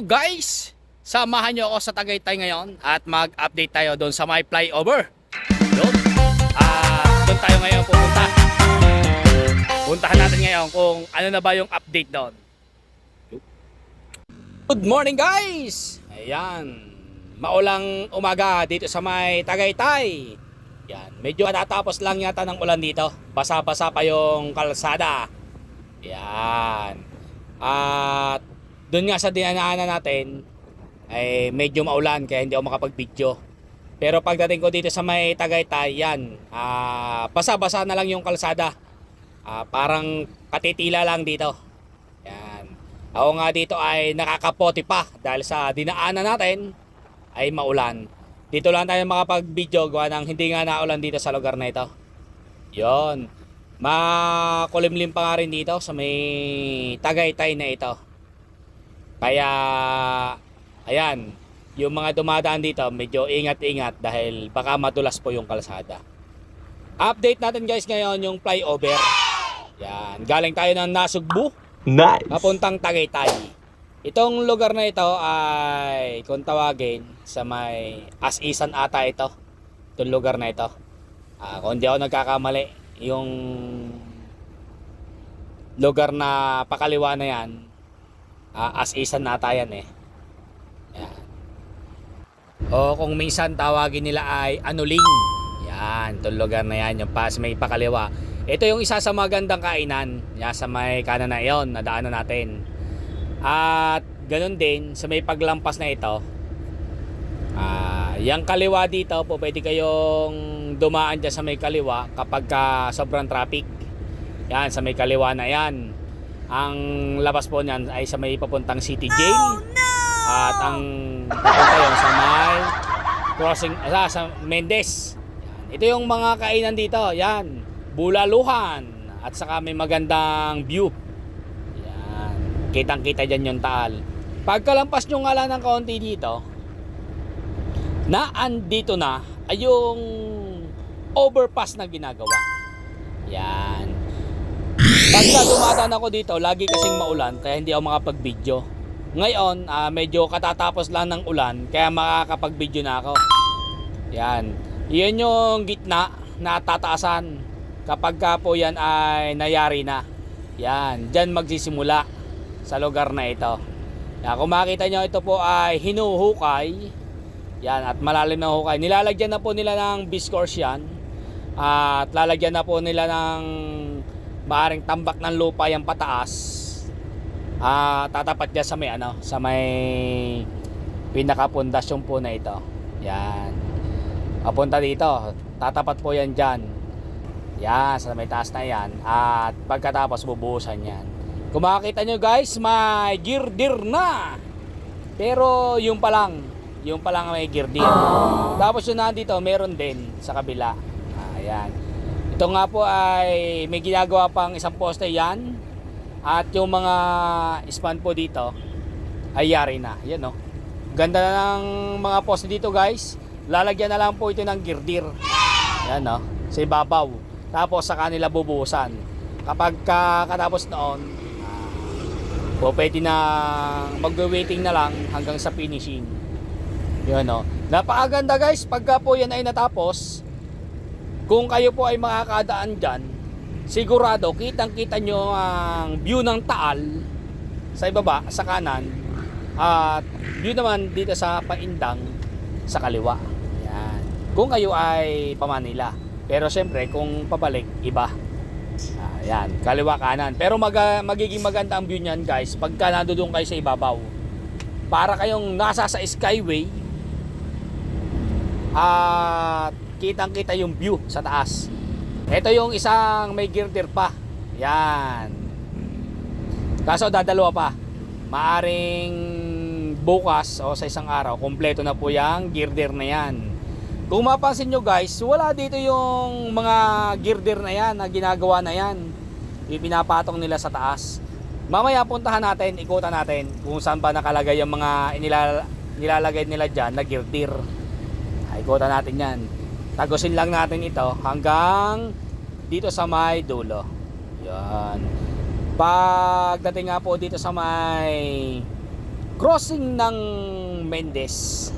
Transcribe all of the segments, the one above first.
Guys! Samahan nyo ako sa Tagaytay ngayon at mag-update tayo doon sa my flyover. Doon. Ah, doon tayo ngayon pupunta. Puntahan natin ngayon kung ano na ba yung update doon. Good morning guys! Ayan. Maulang umaga dito sa may Tagaytay. Yan. Medyo natatapos lang yata ng ulan dito. Basa-basa pa yung kalsada. Yan. At doon nga sa dinanaanan natin ay medyo maulan kaya hindi ako makapag-video. Pero pagdating ko dito sa may Tagaytay, yan, ah, basa-basa na lang yung kalsada. Ah, parang katitila lang dito. Yan. Ako nga dito ay nakakapoti pa dahil sa dinaanan natin ay maulan. Dito lang tayo makapag-video gawa ng hindi nga naulan dito sa lugar na ito. Yon. Makulimlim pa nga rin dito sa may Tagaytay na ito. Kaya, ayan, yung mga dumadaan dito, medyo ingat-ingat dahil baka madulas po yung kalsada. Update natin guys ngayon yung flyover. Yan, galing tayo ng Nasugbu, Nice. papuntang Tagaytay. Itong lugar na ito ay, kung tawagin, sa may Asisan ata ito. Itong lugar na ito. Ah, kung di ako nagkakamali, yung lugar na pakaliwa na yan, Ah, as isan nata yan eh. Yan. O kung minsan tawagin nila ay anuling. Yan, itong lugar na yan, yung pas may pakaliwa. Ito yung isa sa magandang kainan. Yan, sa may kanan na yon, nadaanan natin. At ganun din, sa may paglampas na ito, ah, yung kaliwa dito po, pwede kayong dumaan dyan sa may kaliwa kapag ka sobrang traffic. Yan, sa may kaliwa na yan. Ang labas po niyan ay sa may papuntang City Jail. At ang papunta yun sa may crossing ah, sa Mendes. Yan. Ito yung mga kainan dito. Yan. Bulaluhan. At saka may magandang view. Yan. Kitang-kita dyan yung taal. Pagkalampas nyo nga lang ng kaunti dito, na andito na ay yung overpass na ginagawa. Yan. Pagka dumadaan ako dito, lagi kasing maulan kaya hindi ako makapag-video. Ngayon, ah, medyo katatapos lang ng ulan kaya makakapag-video na ako. Yan. Yan yung gitna na tataasan kapag ka po yan ay nayari na. Yan. Diyan magsisimula sa lugar na ito. Yan. Kung makita nyo, ito po ay hinuhukay. Yan. At malalim na hukay. Nilalagyan na po nila ng biscourse yan. At lalagyan na po nila ng maaring tambak ng lupa yung pataas. Ah tatapat dyan sa may ano sa may pinakapundasyon po na ito. Yan. Papunta dito. Tatapat po yan dyan. Yan sa may taas na yan. At pagkatapos bubuhusan yan. Kung makikita nyo guys may girdir na. Pero yung pa lang yung pa lang may girdir. Tapos yung nandito meron din sa kabila. Ayan ito nga po ay may ginagawa pang isang poste yan. At yung mga span po dito ay yari na. Yan no. Ganda na ng mga poste dito guys. Lalagyan na lang po ito ng girdir. Yan no. Sa ibabaw. Tapos sa kanila bubuhusan. Kapag katapos noon, po pwede na magwe-waiting na lang hanggang sa finishing. Yan no. Napakaganda guys. Pagka po yan ay natapos, kung kayo po ay makakadaan dyan, sigurado kitang kita nyo ang view ng Taal sa ibaba, sa kanan at view naman dito sa Paindang sa kaliwa. Yan. Kung kayo ay pamanila. Pero syempre kung pabalik, iba. Ayan, kaliwa kanan. Pero mag, magiging maganda ang view niyan guys pagka nandoon kayo sa ibabaw. Para kayong nasa sa skyway at kitang kita yung view sa taas. Ito yung isang may girder pa. Yan. Kaso dadalawa pa. Maaring bukas o sa isang araw, kompleto na po yung girder na yan. Kung mapansin nyo guys, wala dito yung mga girder na yan na ginagawa na yan. Yung pinapatong nila sa taas. Mamaya puntahan natin, ikutan natin kung saan ba nakalagay yung mga inilal, nilalagay nila dyan na girder. Ay, ikutan natin yan tagusin lang natin ito hanggang dito sa may dulo yan pagdating nga po dito sa may crossing ng Mendes.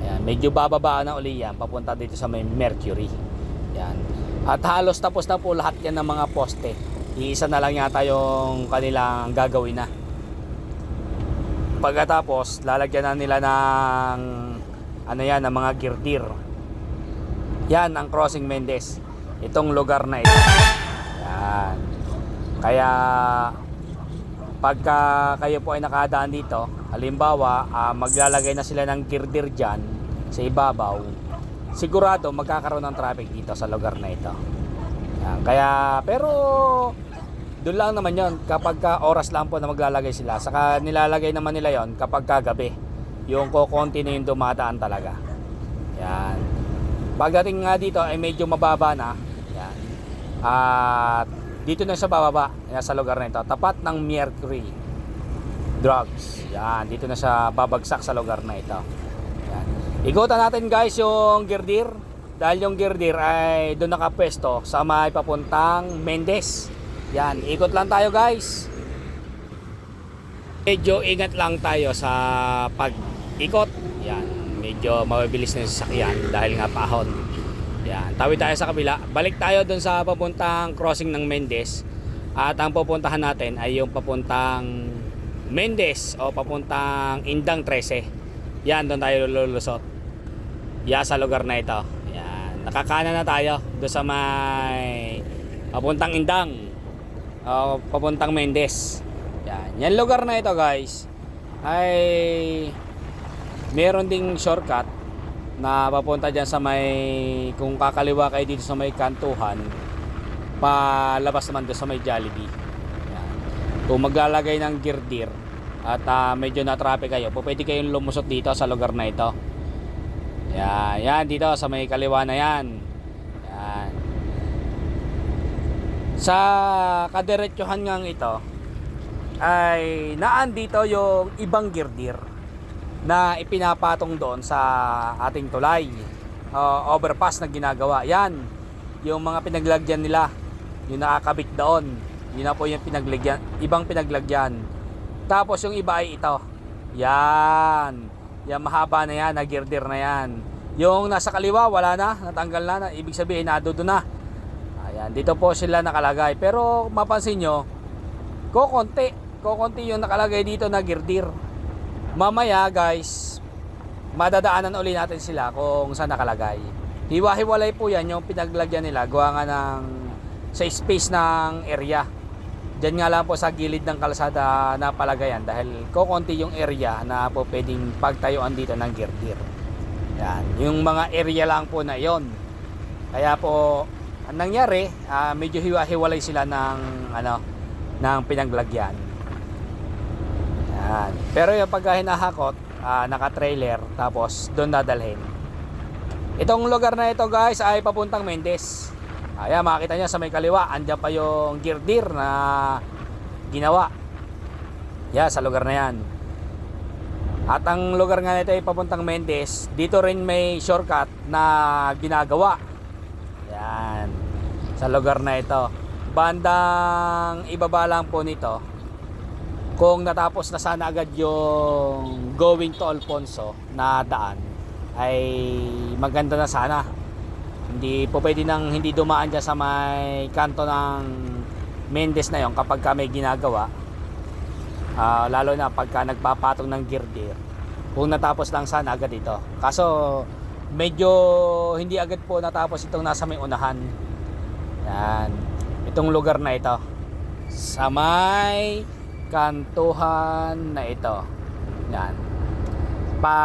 Ayan, medyo bababa na uli yan papunta dito sa may Mercury. Yan. At halos tapos na po lahat yan ng mga poste. Iisa na lang yata yung kanilang gagawin na. Pagkatapos, lalagyan na nila ng ano yan, ng mga girdir. Yan ang crossing Mendes. Itong lugar na ito. Yan. Kaya pagka kayo po ay nakadaan dito, halimbawa, ah, maglalagay na sila ng girdir dyan sa ibabaw, sigurado magkakaroon ng traffic dito sa lugar na ito. Yan. Kaya, pero doon lang naman yon kapag ka oras lang po na maglalagay sila. Saka nilalagay naman nila yon kapag kagabi. Yung kokonti na yung dumadaan talaga. Yan. Pagdating nga dito ay medyo mababa na. Yan. At dito na sa bababa, yan sa lugar na ito, tapat ng Mercury Drugs. Yan, dito na sa babagsak sa lugar na ito. Yan. Ikutan natin guys yung girdir. Dahil yung girdir ay doon nakapwesto sa may papuntang Mendes. Yan, ikot lang tayo guys. Medyo ingat lang tayo sa pag-ikot. Yan, medyo mabibilis na yung sasakyan dahil nga pahon. Yan, tawid tayo sa kabila. Balik tayo doon sa papuntang crossing ng Mendes. At ang pupuntahan natin ay yung papuntang Mendes o papuntang Indang 13. Yan, doon tayo lulusot. Yan sa lugar na ito. Yan, nakakanan na tayo doon sa may papuntang Indang o papuntang Mendes. Yan, yan lugar na ito guys ay meron ding shortcut na papunta dyan sa may kung kakaliwa kayo dito sa may kantuhan palabas naman doon sa may Jollibee. Yan. kung maglalagay ng girdir at ah, medyo na traffic kayo pwede kayong lumusot dito sa lugar na ito. Yan, yan dito sa may kaliwa na yan. Yan. Sa kadiretsuhan ngang ito ay naan dito yung ibang girdir na ipinapatong doon sa ating tulay. Uh, overpass na ginagawa. Yan yung mga pinaglagyan nila. Yung nakakabit doon. Yun na po yung pinaglagyan ibang pinaglagyan. Tapos yung iba ay ito. Yan. Yan mahaba na yan nagirdir na yan. Yung nasa kaliwa wala na natanggal na, na ibig sabihin nadudo na. Ayan dito po sila nakalagay. Pero mapansin nyo kokonti kokonti yung nakalagay dito na girdir mamaya guys madadaanan uli natin sila kung saan nakalagay hiwa-hiwalay po yan yung pinaglagyan nila gawa nga ng sa space ng area Diyan nga lang po sa gilid ng kalsada na palagayan dahil kokonti yung area na po pwedeng pagtayuan dito ng girdir. Yan, yung mga area lang po na yon. Kaya po ang nangyari, ah, medyo hiwa-hiwalay sila ng ano ng pinaglagyan. Yan. Pero yung pagka hinahakot, ah, naka-trailer tapos doon dadalhin. Itong lugar na ito guys ay papuntang Mendes. Ayan, makita nyo sa may kaliwa, andyan pa yung girdir na ginawa. Yan, sa lugar na yan. At ang lugar nga nito ay papuntang Mendes. Dito rin may shortcut na ginagawa. Yan. Sa lugar na ito. Bandang ibaba lang po nito. Kung natapos na sana agad yung going to Alfonso na daan ay maganda na sana. Hindi po pwede nang hindi dumaan dyan sa may kanto ng Mendes na yon kapag ka may ginagawa. Ah, lalo na pagka nagpapatong ng girdir. Kung natapos lang sana agad ito. Kaso medyo hindi agad po natapos itong nasa may unahan. Yan. Itong lugar na ito. Sa may kantuhan na ito. Yan. Pa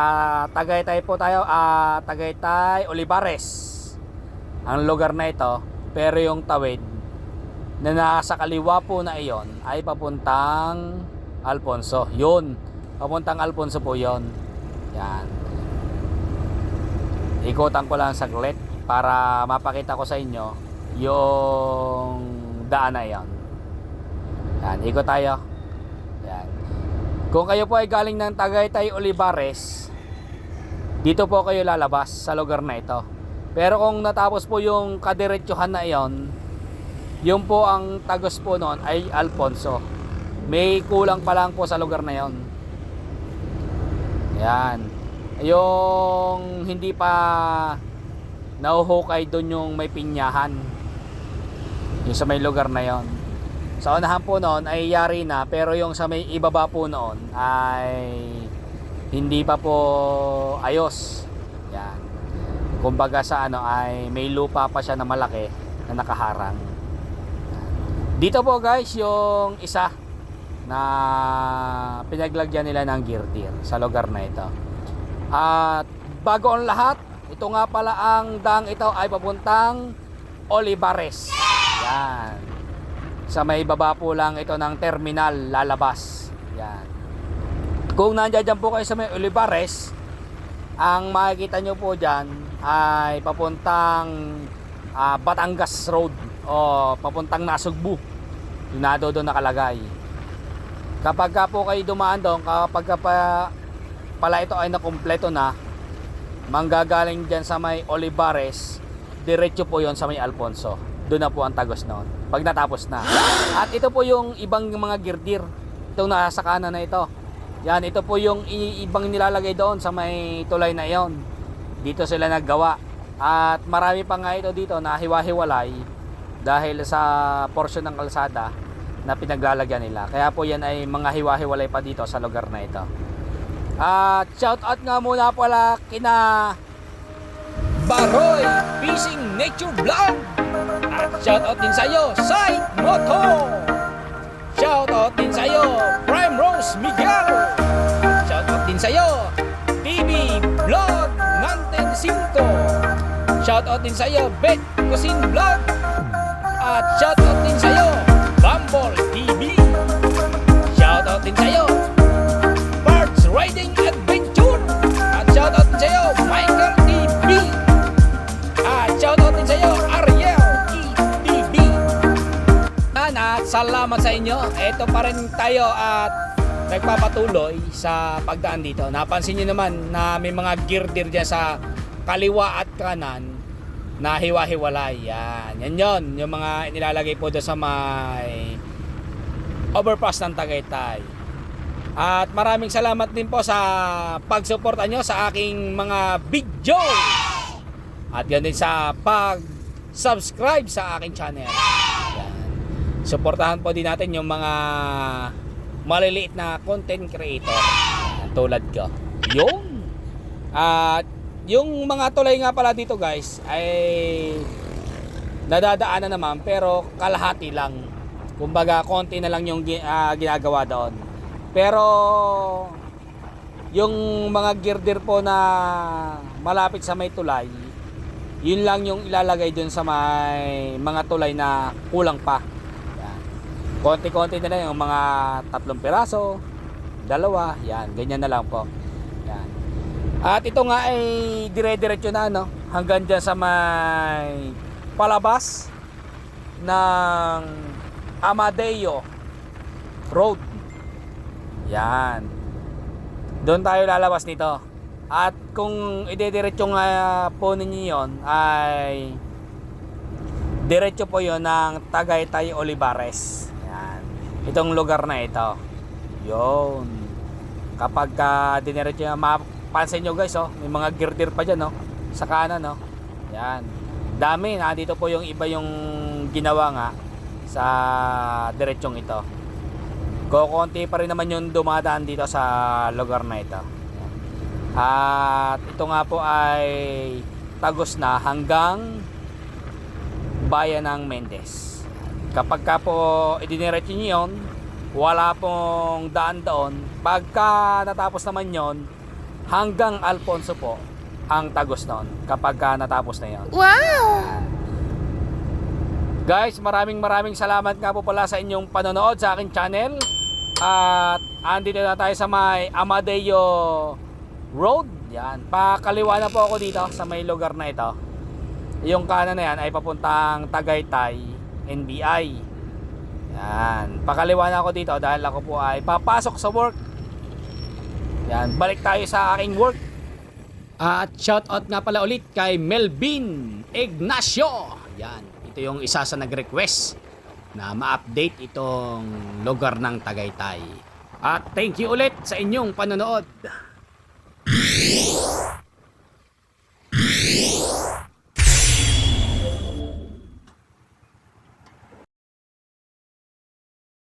Tagaytay po tayo, ah Tagaytay Olivares. Ang lugar na ito, pero yung tawid na nasa kaliwa po na iyon ay papuntang Alfonso. Yun. Papuntang Alfonso po yon. Yan. Ikutan ko lang saglit para mapakita ko sa inyo yung daan na yon. Yan, ikot tayo. Kung kayo po ay galing ng Tagaytay Olivares, dito po kayo lalabas sa lugar na ito. Pero kung natapos po yung kadiretsuhan na iyon, yung po ang tagos po noon ay Alfonso. May kulang pa lang po sa lugar na yon. Yan. Yung hindi pa nauhukay doon yung may pinyahan. Yung sa may lugar na yon. Sa unahan po noon ay yari na pero yung sa may ibaba po noon ay hindi pa po ayos. Yan. Kumbaga sa ano ay may lupa pa siya na malaki na nakaharang. Dito po guys yung isa na pinaglagyan nila ng girdir sa lugar na ito. At bago ang lahat, ito nga pala ang dang ito ay papuntang Olivares. Yan. Sa may baba po lang ito ng terminal lalabas. Yan. Kung nandiyan po kayo sa may Olivares, ang makikita nyo po dyan ay papuntang ah, Batangas Road o papuntang Nasugbu. Yung nado doon nakalagay. Kapag ka po kayo dumaan doon, kapag ka pa, pala ito ay nakumpleto na, manggagaling dyan sa may Olivares, diretso po yon sa may Alfonso. Doon na po ang tagos noon. Pag natapos na. At ito po yung ibang mga girdir. Itong nasa kanan na ito. Yan, ito po yung ibang nilalagay doon sa may tulay na iyon. Dito sila naggawa. At marami pa nga ito dito na hiwa-hiwalay dahil sa portion ng kalsada na pinaglalagyan nila. Kaya po yan ay mga hiwa-hiwalay pa dito sa lugar na ito. At shout out nga muna pala kina Baroy Fishing Nature Vlog. At shout out din sa iyo, Side Moto. Shout out din sa iyo, Prime Rose Miguel. Shout out din sa iyo, TV Vlog Nanten 5. Shout out din sa iyo, Bet Cuisine Vlog. At shout out din sa iyo, Bumble TV. Shout out din sa iyo, Birds Riding Adventure. At shout out din sa salamat sa inyo. Ito pa rin tayo at nagpapatuloy sa pagdaan dito. Napansin nyo naman na may mga girdir dyan sa kaliwa at kanan na hiwa-hiwalay. Yan. Yan yon Yung mga nilalagay po doon sa may overpass ng Tagaytay. At maraming salamat din po sa pagsuporta nyo sa aking mga video. At yun din sa pag-subscribe sa aking channel. Suportahan po din natin yung mga maliliit na content creator. Tulad ko. Yun. At yung mga tulay nga pala dito guys ay nadadaanan naman pero kalahati lang. Kumbaga konti na lang yung ah, ginagawa doon. Pero yung mga girder po na malapit sa may tulay, yun lang yung ilalagay dun sa may mga tulay na kulang pa. Konti-konti na lang yung mga tatlong piraso, dalawa, yan, ganyan na lang po. Yan. At ito nga ay dire-diretso na no, hanggang dyan sa may palabas ng Amadeo Road. Yan. Doon tayo lalabas nito. At kung idediretso nga po ninyo yon ay diretso po yon ng Tagaytay Olivares. Itong lugar na ito. Yon. Kapag ka diniretso na, mapansin nyo guys, oh, may mga girdir pa dyan, oh, sa kanan, oh. Yan. Dami, nandito po yung iba yung ginawa nga sa diretsong ito. Kokonti pa rin naman yung dumadaan dito sa lugar na ito. At ito nga po ay tagos na hanggang bayan ng Mendez. Kapag ka po idiniretso nyo yun, wala pong daan doon. Pagka natapos naman yon hanggang Alfonso po ang tagos noon kapag ka natapos na yon. Wow! Guys, maraming maraming salamat nga po pala sa inyong panonood sa aking channel. At andito na tayo sa may Amadeo Road. Yan. Pakaliwa na po ako dito sa may lugar na ito. Yung kanan na yan ay papuntang Tagaytay, NBI. Yan. Pakaliwa na ako dito dahil ako po ay papasok sa work. Yan. Balik tayo sa aking work. At shout out nga pala ulit kay Melvin Ignacio. Yan. Ito yung isa sa nag-request na ma-update itong lugar ng Tagaytay. At thank you ulit sa inyong panonood.